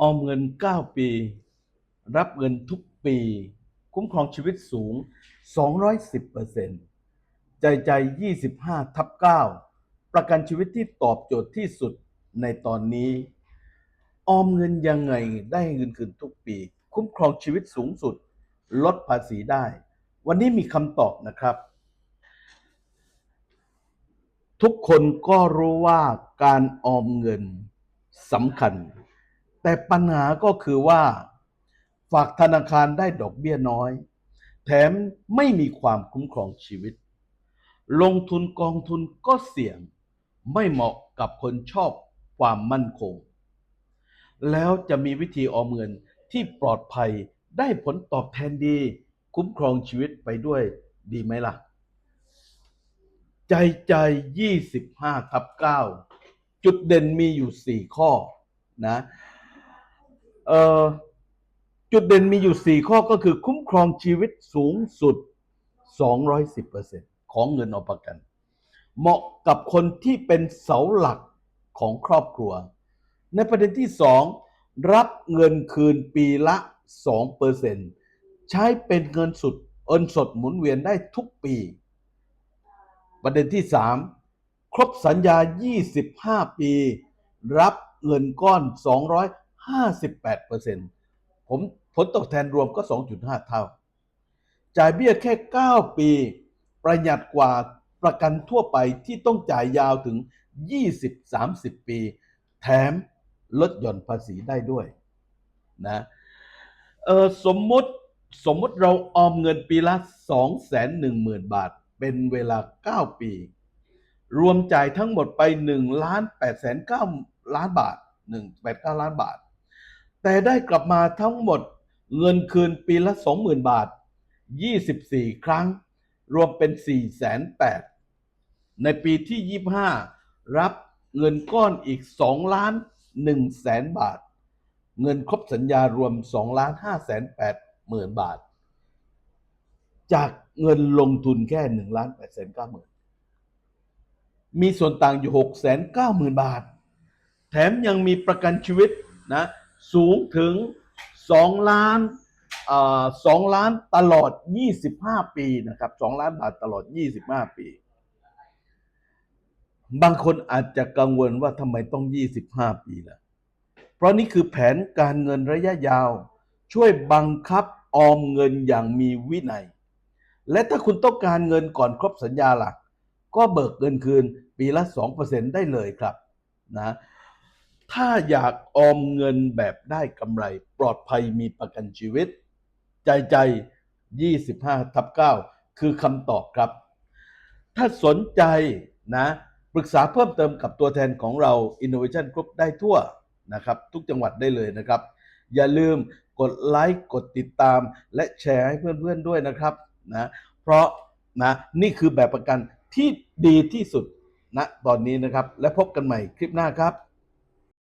ออมเงิน 9 ปี รับเงินทุกปี คุ้มครองชีวิตสูง 210%ใจใจ 25 ทับ 9 ประกันชีวิตที่ตอบโจทย์ที่สุดในตอนนี้ ออมเงินยังไงได้เงินคืนทุกปี คุ้มครองชีวิตสูงสุด ลดภาษีได้ วันนี้มีคำตอบนะครับ ทุกคนก็รู้ว่าการออมเงินสำคัญ แต่ปัญหาก็คือว่า ฝากธนาคารได้ดอกเบี้ยน้อย แถมไม่มีความคุ้มครองชีวิต ลงทุนกองทุนก็เสี่ยงไม่เหมาะกับคนชอบความมั่นคง แล้วจะมีวิธีออมเงินที่ปลอดภัยได้ผลตอบแทนดี คุ้มครองชีวิตไปด้วยดีไหมล่ะ ใจใจ 25ทับ9จุดเด่นมีอยู่ 4 ข้อนะ จุดเด่นมีอยู่ 4 ข้อก็คือคุ้มครองชีวิตสูงสุด 210%ของเงินออมประกัน เหมาะกับคนที่เป็นเสาหลักของครอบครัว ในประเด็นที่ 2 รับเงินคืนปีละ 2%ใช้เป็นเงินสุดเอินสดหมุนเวียนได้ทุกปี ประเด็นที่ 3 ครบสัญญา 25 ปี รับเงินก้อน 58%ผมผลตอบแทนรวมก็ 2.5 เท่า จ่ายเบี้ยแค่ 9 ปี ประหยัดกว่าประกันทั่วไปที่ต้องจ่ายยาวถึง 20-30 ปี แถมลดหย่อนภาษีได้ด้วยนะเออสมมุติสมมุติเราออมเงินปีละ 210,000 บาท เป็นเวลา 9 ปี รวมจ่ายทั้งหมดไป1ล้าน8แสน9ล้านบาท189 ล้านบาท แต่ได้กลับมาทั้งหมดเงินคืนปีละ 20,000 บาท 24 ครั้ง รวมเป็น4แสน8ในปีที่ 25 รับเงินก้อนอีก 2 ล้าน1แสนบาท เงินครบสัญญารวม 2 ล้าน5แสน8หมื่นบาท จากเงินลงทุนแค่ 1 ล้าน8แสน9หมื่นมีส่วนต่างอยู่6แสน9หมื่นบาท แถมยังมีประกันชีวิตนะ สูงถึง 2 ล้านอ่า2ล้านตลอด 25 ปีนะครับ2ล้านบาทตลอด 25 ปี บางคนอาจจะกังวลว่าทำไมต้อง 25 ปีล่ะ เพราะนี่คือแผนการเงินระยะยาว ช่วยบังคับออมเงินอย่างมีวินัย และถ้าคุณต้องการเงินก่อนครบสัญญาล่ะก็เบิกเงินคืนปีละ 2%ได้เลยครับนะ ถ้าอยากออมเงินแบบได้กำไรปลอดภัยมีประกันชีวิต ใจใจ 25ทับ9คือคำตอบครับ ถ้าสนใจนะปรึกษาเพิ่มเติมกับตัวแทนของเรา Innovation Group ได้ทั่วนะครับ ทุกจังหวัดได้เลยนะครับ อย่าลืมกดไลค์กดติดตาม และแชร์ให้เพื่อนๆด้วยนะครับนะเพราะนะนี่คือแบบประกันที่ดีที่สุดณตอนนี้นะครับ และพบกันใหม่คลิปหน้าครับ